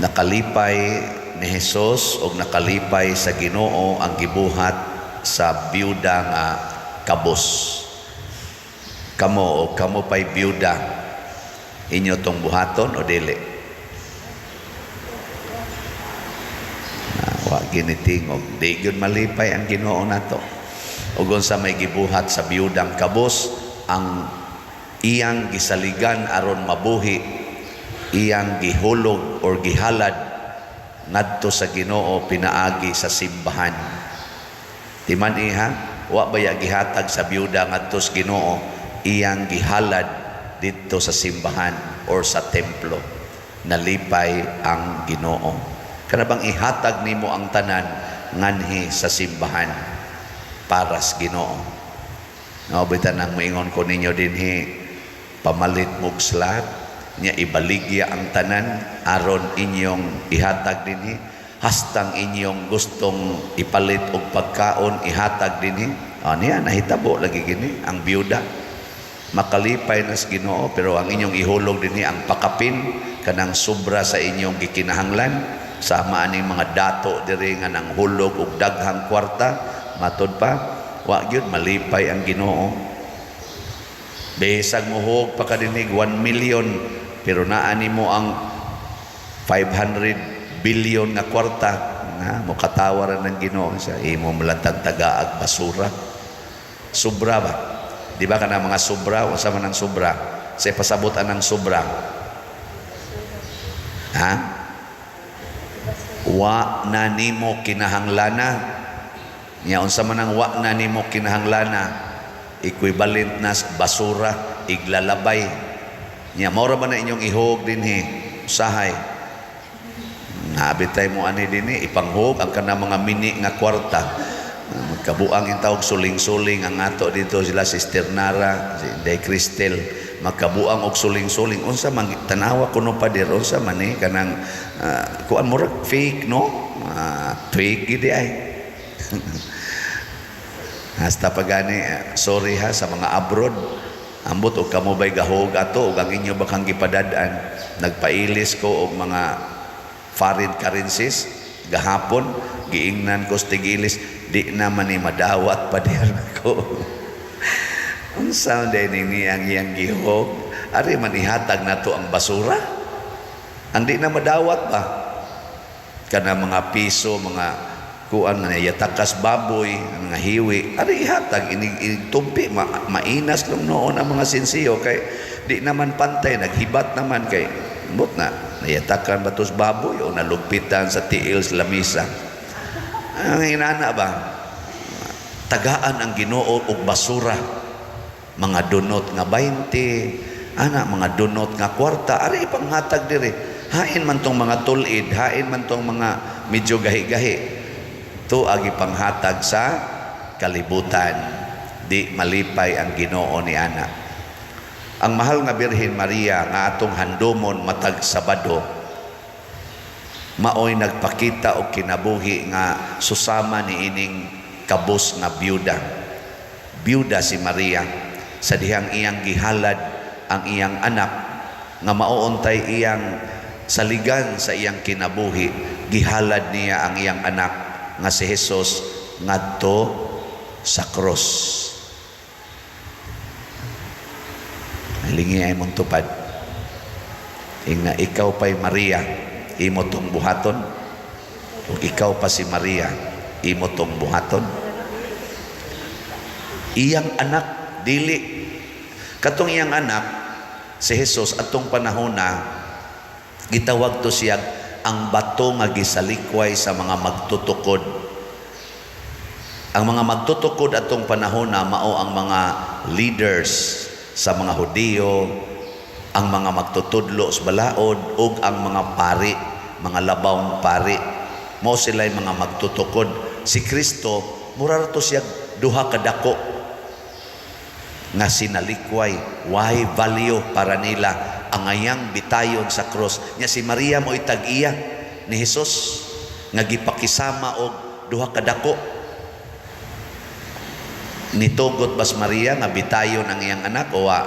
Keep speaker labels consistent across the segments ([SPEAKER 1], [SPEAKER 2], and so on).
[SPEAKER 1] nakalipay ni Hesus o nakalipay sa Ginoo ang gibuhat sa biyuda nga kabos. Kamo o kamo pa'y biyuda inyo tong buhaton o dili? Ah, wa ginitingog. Di gyud malipay ang Ginoo nato. Ug sa may gibuhat sa biyudang kabos ang iyang gisaligan aron mabuhi iyang gihulog or gihalad ngadto sa Ginoo pinaagi sa simbahan. Di man iha, wa baya gihatag sa biyuda ngadto sa Ginoo iyang gihalad dito sa simbahan or sa templo. Nalipay ang Ginoo. Kana bang ihatag nimo ang tanan nganhi sa simbahan para sa Ginoo. Naobitan ang moingon ko ninyo dinhi pamalit mog slat nya ibaligya ang tanan aron inyong ihatag dinhi. Hastang inyong gustong ipalit og pagkaon ihatag dinhi. Ah niya nahitabo lagi gini ang byuda makalipay na sa Ginoo pero ang inyong ihulog dinhi ang pakapin kanang sobra sa inyong gikinahanglan. Sama aning mga dato diri nga nang hulog og daghang kwarta matod pa wa gyud malipay ang Ginoo. Besag muhog pa kadinig 1 million pero naani mo ang 500 billion nga kwarta na mo katawaran ng Ginoo sa imo malatag tagaag basura. Sobra ba? Di ba kana mga sobra o sa man sobra? Sa pasabutan ng sobra. Ha? Wa na nimo kinahanglana. Nya unsa man ang wa na nimo kinahanglana? equivalent na basura, iglalabay. Nya mora ba na inyong ihog din he, usahay. Nabitay mo ani din he, ipanghog ang kana mga mini nga kwarta. Magkabuang yung tawag suling-suling ang ato dito sila si Nara, si Day Cristel, magkabuang og suling-suling unsa man tanawa kuno pa dir unsa man eh kanang uh, kuan murag fake no uh, fake gid ay Hasta pagani, sorry ha sa mga abroad. Ambot o kamo ba'y gahog ato o ang inyo bakang gipadadaan. Nagpailis ko og mga foreign currencies gahapon giingnan ko stigilis di naman ni madawat pa diyan ko. Unsa din ni ang iyang gihog? Ari man ihatag nato ang basura. Ang di na madawat ba? Kana mga piso, mga kuan nga yatakas baboy nga hiwi. Ari ihatag ini tumpi ma, mainas lang noon ang mga sinsiyo kay di naman pantay naghibat naman kay but na nayatakan batos baboy o nalugpitan sa tiil sa lamisa? Ang inana ba? Tagaan ang Ginoo og basura. Mga dunot nga 20 ana mga dunot nga kwarta. Ari panghatag diri. Hain man tong mga tulid hain man tong mga medyo gahi-gahi ito agi panghatag sa kalibutan. Di malipay ang ginoo ni Ana. Ang mahal nga Birhen Maria nga atong handomon matag Sabado, maoy nagpakita og kinabuhi nga susama ni ining kabos nga byuda. Byuda si Maria sa dihang iyang gihalad ang iyang anak nga maoontay iyang saligan sa iyang kinabuhi gihalad niya ang iyang anak nga si Jesus ngadto sa cross. Lingi ay mong tupad. Inga ikaw pa'y Maria, imo tong buhaton. Kung ikaw pa si Maria, imo tong buhaton. Iyang anak, dili. Katong iyang anak, si Jesus atong panahon na, gitawag to siya ang bato nga gisalikway sa mga magtutukod. Ang mga magtutukod atong panahon na mao ang mga leaders sa mga Hudiyo, ang mga magtutudlo sa balaod ug ang mga pari, mga labawng pari. Mao sila mga magtutukod. Si Kristo mura to siya duha kadako nga sinalikway why value para nila ang ayang bitayon sa cross. Nya si Maria mo itag-iya ni Hesus nga gipakisama og duha kadako nitugot bas Maria nga bitayon ang iyang anak? O wa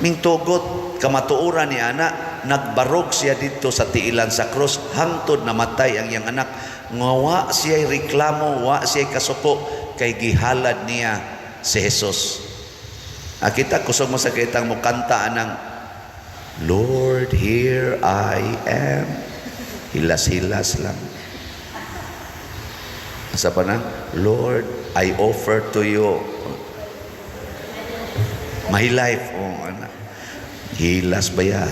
[SPEAKER 1] ming tugot kamatuoran ni ana nagbarog siya dito sa tiilan sa krus hangtod namatay ang iyang anak. Nga wa siya reklamo wa siya kasuko kay gihalad niya si Jesus. Ah, kita kusog mo sa kitang mo kanta ng Lord, here I am. Hilas-hilas lang. Asa pa na? Lord, I offer to you my life. Oh, ano. Hilas ba ya?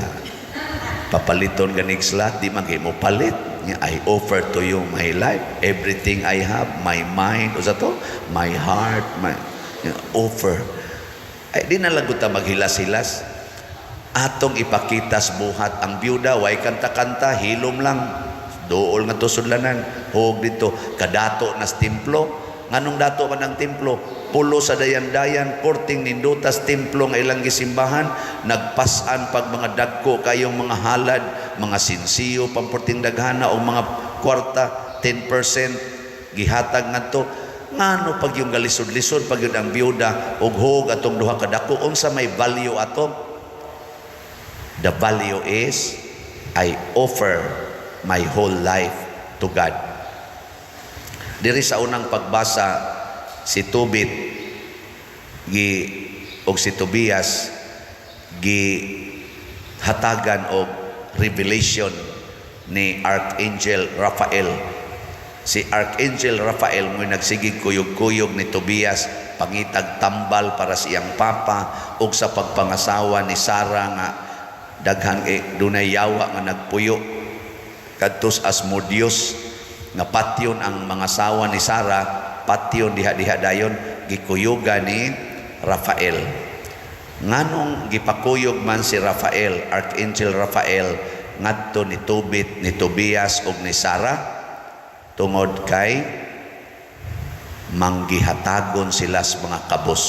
[SPEAKER 1] Papaliton ganig slat, di man mo palit. I offer to you my life, everything I have, my mind, o sa to, my heart, my offer. Ay, di na lagot ta maghilas-hilas. Atong ipakitas buhat ang byuda, way kanta-kanta, hilom lang. Dool nga to sudlanan. Huwag dito, kadato nas templo. Nganong dato man ang templo? Pulo sa dayan-dayan, korting nindutas templo nga ilang gisimbahan, nagpasan pag mga dagko kayong mga halad, mga sinsiyo, pamporting daghana o mga kwarta, 10% gihatag ngadto ngano pag yung galisod-lisod pag yun ang byuda ug hug atong duha ka dako unsa may value ato the value is I offer my whole life to God. Diri sa unang pagbasa si Tubit gi og si Tobias gi hatagan og revelation ni Archangel Raphael Si Archangel Raphael mo nagsigig kuyog-kuyog ni Tobias pangitag tambal para sa iyang papa ug sa pagpangasawa ni Sara nga daghang e, dunay yawa nga nagpuyo. Kadtos Asmodeus nga patyon ang mga sawa ni Sara patyon diha-diha dayon gikuyugan ni Raphael nganong gipakuyog man si Raphael Archangel Raphael ngadto ni Tobit ni Tobias ug ni Sara? Tungod kay manggihatagon sila sa mga kabos.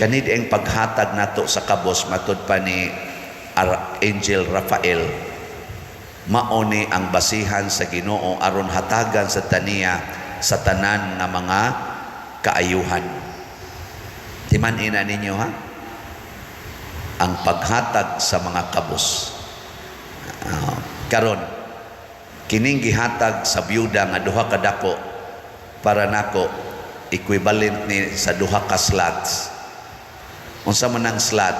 [SPEAKER 1] Kanid ang paghatag nato sa kabos matud pa ni Archangel Raphael mauni ang basihan sa Ginoo aron hatagan sa taniya sa tanan nga mga kaayuhan. Timan ina ninyo ha? Ang paghatag sa mga kabos. Uh, karon kining gihatag sa byuda nga duha ka dako para nako equivalent ni sa duha ka slots unsa man ang slot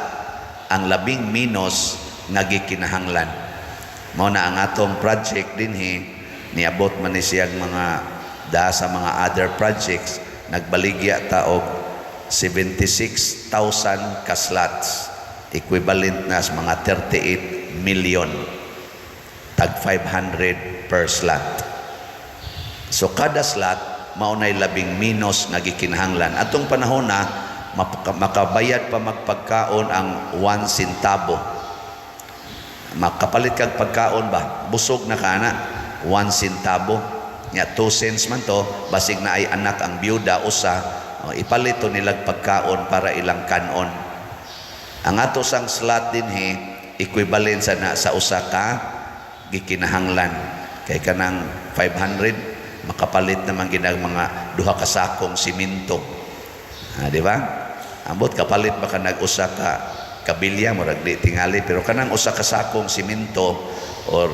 [SPEAKER 1] ang labing minos nga gikinahanglan mao na ang atong project dinhi niabot man ni siyang mga da sa mga other projects nagbaligya ta og 76,000 ka slots equivalent na sa mga 38 million tag 500 per slot. So kada slot maunay labing minos nga gikinahanglan. Atong panahon na makabayad pa magpagkaon ang 1 centavo. Makapalit kag pagkaon ba? Busog na kana 1 centavo. Nya 2 cents man to basig na ay anak ang byuda usa o, ipalit nilag pagkaon para ilang kanon. Ang ato sang slot din he equivalent sa na sa usa ka gikinahanglan kay kanang 500 makapalit naman ginag mga duha ka sakong simento ha, di ba ambot kapalit ba ka nag-usa ka kabilya mo di tingali. Pero kanang usa ka sakong simento or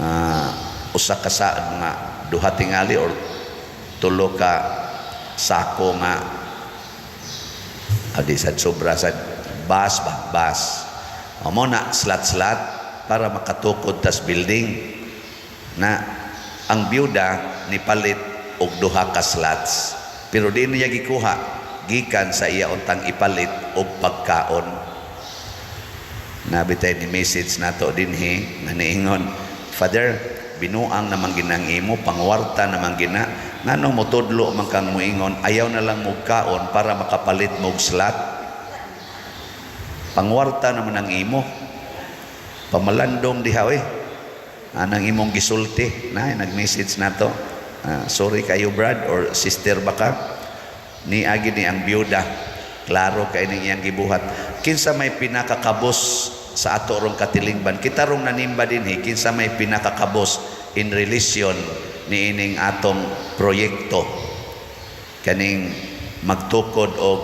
[SPEAKER 1] uh, usa ka sa mga duha tingali or tulo ka sako nga adi sad sobra sad bas ba bas. Mo na slat slat para makatukod tas building. Na ang byuda ni palit og duha ka slots pero di niya gikuha gikan sa iya untang ipalit og pagkaon. Nabitay ni message nato dinhi nga niingon father binuang naman ginang imo pangwarta naman gina nganong mo tudlo man kang ayaw na lang mo para makapalit mo slot pangwarta naman ang imo pamalandong diha eh anang imong gisulti. Na nag-message nato uh, sorry kayo brad or sister baka ni agi ni ang byuda klaro kay ning iyang gibuhat kinsa may pinakakabos sa ato rong katilingban kita rong nanimba dinhi kinsa may pinakakabos in relation ni ining atong proyekto kaning magtukod og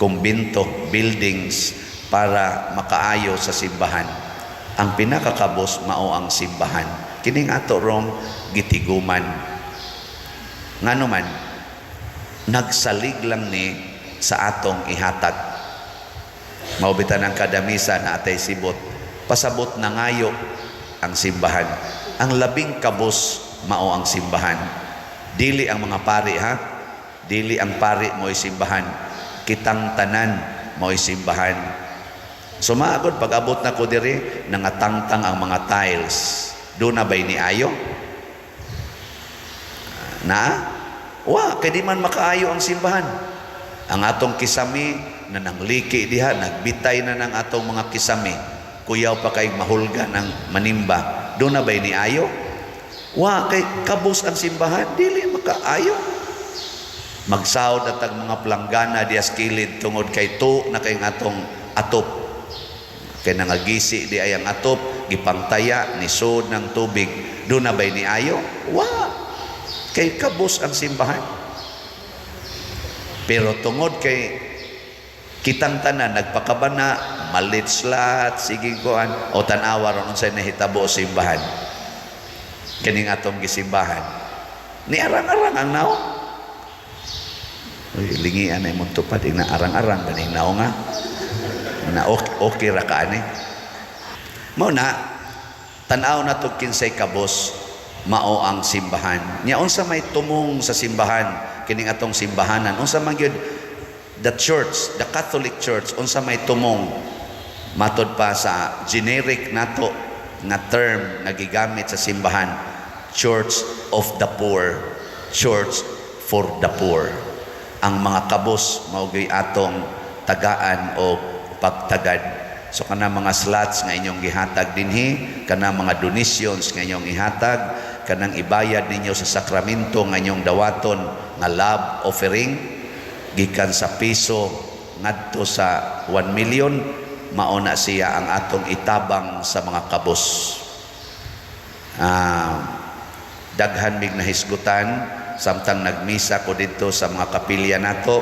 [SPEAKER 1] kumbinto buildings para makaayo sa simbahan. Ang pinakakabos mao ang simbahan. Kining ato rong gitiguman. Ngano man nagsalig lang ni sa atong ihatag. Maubitan ang kadamisa na atay sibot. Pasabot na ngayo ang simbahan. Ang labing kabos mao ang simbahan. Dili ang mga pari ha. Dili ang pari mo'y simbahan. Kitang tanan mo'y simbahan. Sumagod pag abot na ko diri nangatangtang ang mga tiles. Doon na ba'y ni ayo? Na? Wa, kay di man makaayo ang simbahan. Ang atong kisami na nangliki diha, nagbitay na ng atong mga kisami. Kuyaw pa kay mahulga ng manimba. Doon na ba'y ni ayo? Wa, kay kabus ang simbahan, dili makaayo. Magsahod at ang mga planggana dias kilid tungod kay to na kay atong atop. Kay nangagisi di ay ang atop, gipangtaya ni sud ng tubig. Doon na ba'y ni ayo? Wa, kay kabus ang simbahan. Pero tungod kay kitang tanan nagpakabana, malitslat, sige koan, o tanawa ron unsay nahitabo simbahan. Kining atong gisimbahan. Ni arang-arang ang naong. Uy, lingian ay mong tupad, arang-arang, ganing naong nga. Na okay, okay ra ka ani. Mao na, tanaw na to kinsay kabos, mao ang simbahan. Nya unsa may tumong sa simbahan, kining atong simbahanan, unsa man gyud the church, the Catholic Church, unsa may tumong matod pa sa generic nato nga term nga gigamit sa simbahan, Church of the Poor, Church for the Poor. Ang mga kabos gyud atong tagaan o pagtagad. So kana mga slots nga inyong gihatag dinhi, kana mga donations nga inyong ihatag, kanang ibayad ninyo sa sakramento nga inyong dawaton nga love offering gikan sa piso ngadto sa 1 million mauna siya ang atong itabang sa mga kabos. Ah, daghan mig nahisgutan samtang nagmisa ko dito sa mga kapilya nato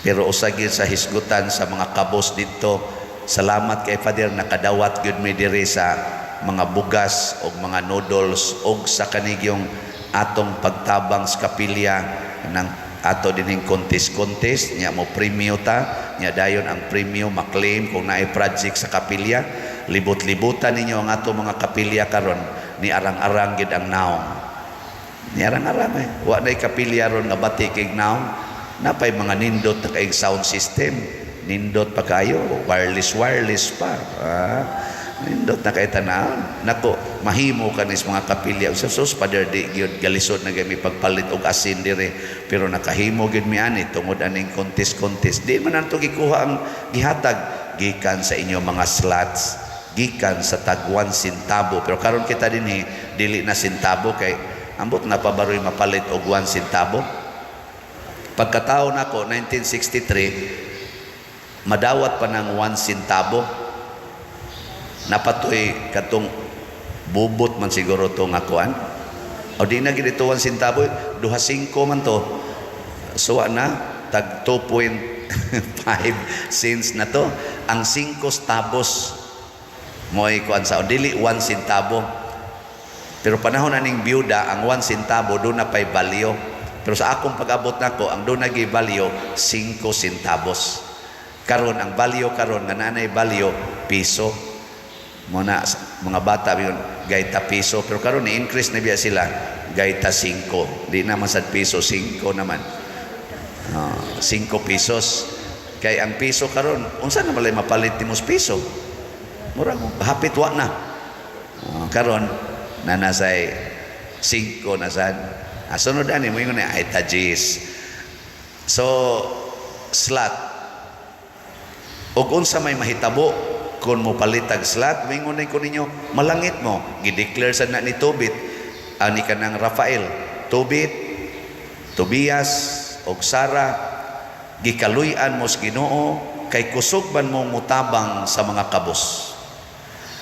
[SPEAKER 1] pero usagin sa hisgutan sa mga kabos dito salamat kay Father nakadawat gyud mi diri sa mga bugas o mga noodles o sa kanigyong atong pagtabang sa kapilya ng ato dining contest-contest nya mo premium ta. Nya dayon ang premium maklaim kung naay project sa kapilya. Libot-libutan ninyo ang ato mga kapilya karon. Ni arang-arang gid ang naong. Ni arang-arang eh. Wa nay kapilya ron nga bati kay naong. Napay mga nindot na kaing sound system. Nindot pa kayo. Wireless wireless pa. Ah, nindot na kay tanan nako mahimo kanis mga kapilya. Sa sus pader di gyud galisod na gami pagpalit og asin dire. Pero nakahimo gyud mi ani tungod aning contest di man anto gikuha ang gihatag. Gikan sa inyo mga slots gikan sa tagwan sintabo. Pero karon kita dinhi dili na sintabo kay ambot na pabaroy mapalit og 1 sintabo. Pagkataon ako, 1963, madawat pa ng 1 sintabo. Napatoy katong bubot man siguro to nga kuan. O di na ginito 1 sintabo, duha singko man to. So na, tag 2.5 cents na to. Ang 5 stabos mo'y kuan sa dili 1 sintabo. Pero panahon aning byuda, ang 1 sintabo doon na pay balyo. Pero sa akong pag-abot nako ang doon nagi balyo 5 centavos. Karon ang balyo karon nga nanay balyo piso. Muna mga bata yun gaita piso pero karon ni increase na biya sila gaita 5. Di naman sa piso 5 naman. Uh, 5 pesos. Kay ang piso karon unsa na malay mapalit timos piso? Murag hapit wa na. Uh, karon na nasay 5 na sad Ah, sunod ani mo ingon ay tajis. So slot. Ug unsa may mahitabo kun mo palitag slot, mingon ko ninyo malangit mo. Gideclare sa na ni Tobit ani kanang Rafael, Tobit, Tobias og Sara gikaluy-an mo sa Ginoo kay kusog ban mo mutabang sa mga kabos.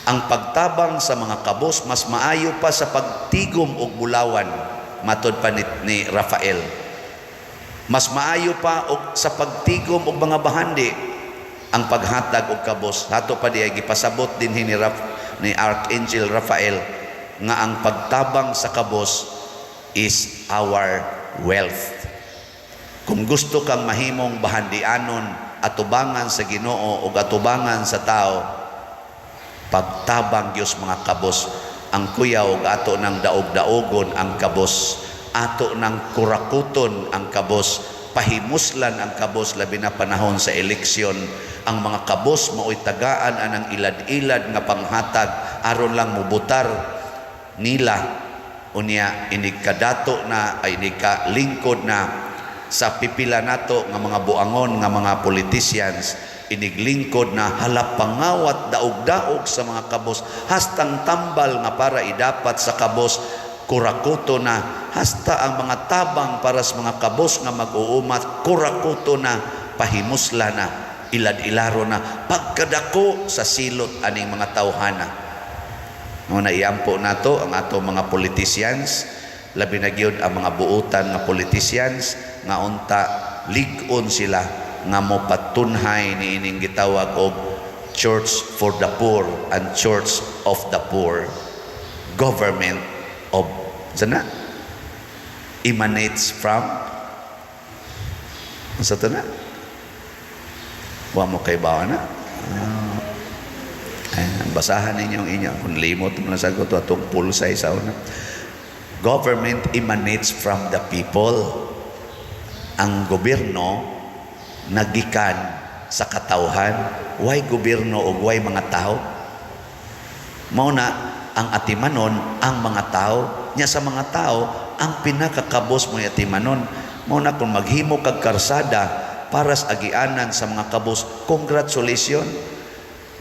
[SPEAKER 1] Ang pagtabang sa mga kabos mas maayo pa sa pagtigom og bulawan matod pa ni, ni Rafael. Mas maayo pa og sa pagtigom og mga bahandi ang paghatag og kabos hato pa diay gipasabot din ni Raf, ni Archangel Raphael nga ang pagtabang sa kabos is our wealth. Kung gusto kang mahimong bahandianon atubangan sa Ginoo o atubangan sa tao pagtabang Dios mga kabos. Ang kuyaw ato ng daog-daogon ang kabos ato ng kurakuton ang kabos pahimuslan ang kabos labi na panahon sa eleksyon. Ang mga kabos mao'y tagaan anang ilad-ilad nga panghatag aron lang mubutar nila. Unya inikadato na ay inika lingkod na sa pipila nato nga mga buangon nga mga politicians. Iniglingkod na halap pangawat daog-daog sa mga kabos. Hastang tambal nga para idapat sa kabos kurakuto na hasta ang mga tabang para sa mga kabos nga mag-uumat kurakuto na pahimusla na ilad-ilaro na pagkadako sa silot aning mga tawhana Nung naiampo nato ang ato mga politicians, labi na gyud ang mga buutan nga politicians nga unta ligon sila nga mo patunhay ni ining gitawag og Church for the Poor and Church of the Poor. Government of sana emanates from sa na? Wa mo kay bawa na. Ayan, basahan ninyo ang inyo. Kung limot mo na sagot, atong pulsay sa una. Government emanates from the people. Ang gobyerno nagikan sa katauhan. Why gobyerno o why mga tao? Mao na ang atimanon ang mga tao. Nya sa mga tao, ang pinakakabos mo atimanon. Mao na kung maghimo kag karsada para sa agianan sa mga kabos, congratulations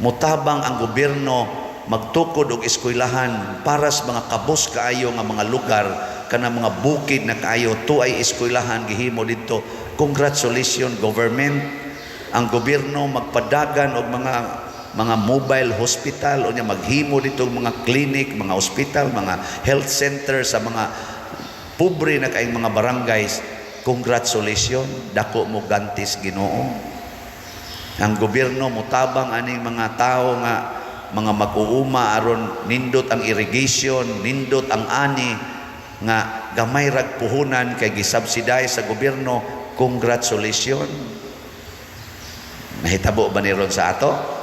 [SPEAKER 1] mutabang ang gobyerno magtukod og eskwelahan para sa mga kabos kaayo nga mga lugar kana mga bukid na kaayo tuay eskwelahan gihimo dito congratulations government ang gobyerno magpadagan og mga mga mobile hospital o niya maghimo dito mga clinic mga hospital mga health center sa mga pobre na kaayong mga barangays congratulations dako mo gantis Ginoo ang gobyerno mutabang aning mga tao nga mga mag-uuma aron nindot ang irrigation, nindot ang ani nga gamay rag puhunan kay gisubsidize sa gobyerno. Congratulations. Nahitabo ba ni sa ato?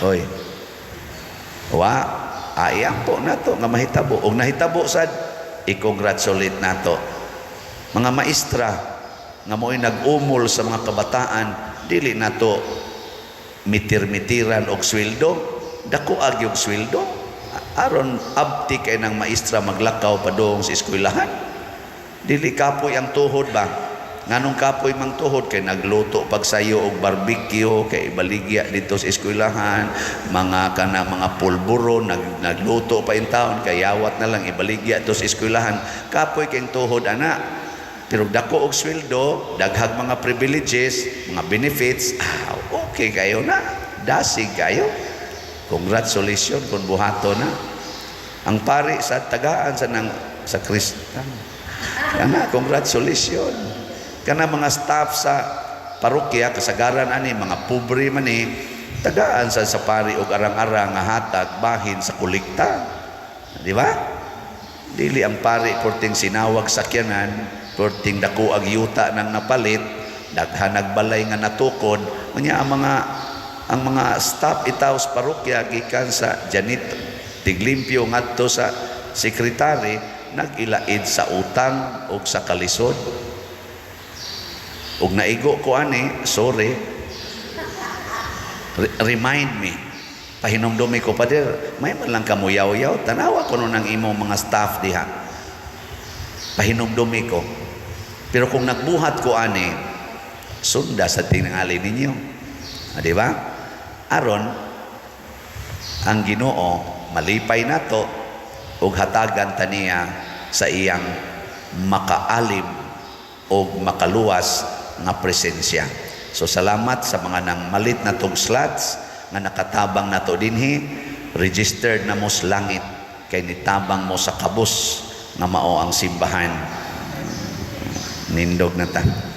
[SPEAKER 1] Hoy. Wa, ayang po na to nga mahitabo. Og nahitabo sad, i-congratulate nato. Mga maestra, nga mo'y nag-umol sa mga kabataan, dili na to mitir-mitiran og sweldo, dako ag yung sweldo. Aron abti kay ng maestra maglakaw pa doon sa eskwelahan. Dili kapoy ang tuhod ba? Nganong kapoy mang tuhod kay nagluto pagsayo og barbecue kay baligya dito sa eskwelahan, mga kana mga pulburo nag, nagluto pa in taon kay yawat na lang ibaligya to sa eskwelahan. Kapoy kay tuhod ana pero dako og sweldo, daghag mga privileges, mga benefits, ah, okay kayo na. Dasig kayo. Congratulations kung buhato na. Ang pari sa tagaan sa nang sa Kristan. Kana congratulations. Kana mga staff sa parokya kasagaran ani mga pobre man ni tagaan sa sa pari og arang-arang nga hatag bahin sa kolekta. Di ba? Dili ang pari porting sinawag sakyanan Perting dako ag yuta nang napalit, daghan nagbalay nga natukod, unya ang mga ang mga staff itaw sa parokya gikan sa janito, tiglimpyo ngadto sa sekretary nagilaid sa utang ug sa kalisod. Ug naigo ko ani, sorry. Re- remind me. Pahinomdumi ko pa dir, may man lang kamuyaw-yaw, tanawa ko nun ang imong mga staff diha. Pahinomdumi ko. Pero kung nagbuhat ko ani, sunda sa tinangali ninyo. Ah, di ba? Aron, ang ginoo, malipay na to, ug hatagan taniya sa iyang makaalim o makaluwas nga presensya. So salamat sa mga nang malit na tong slots nga nakatabang nato dinhi, registered na mo sa langit kay nitabang mo sa kabus nga mao ang simbahan. Nindog na ta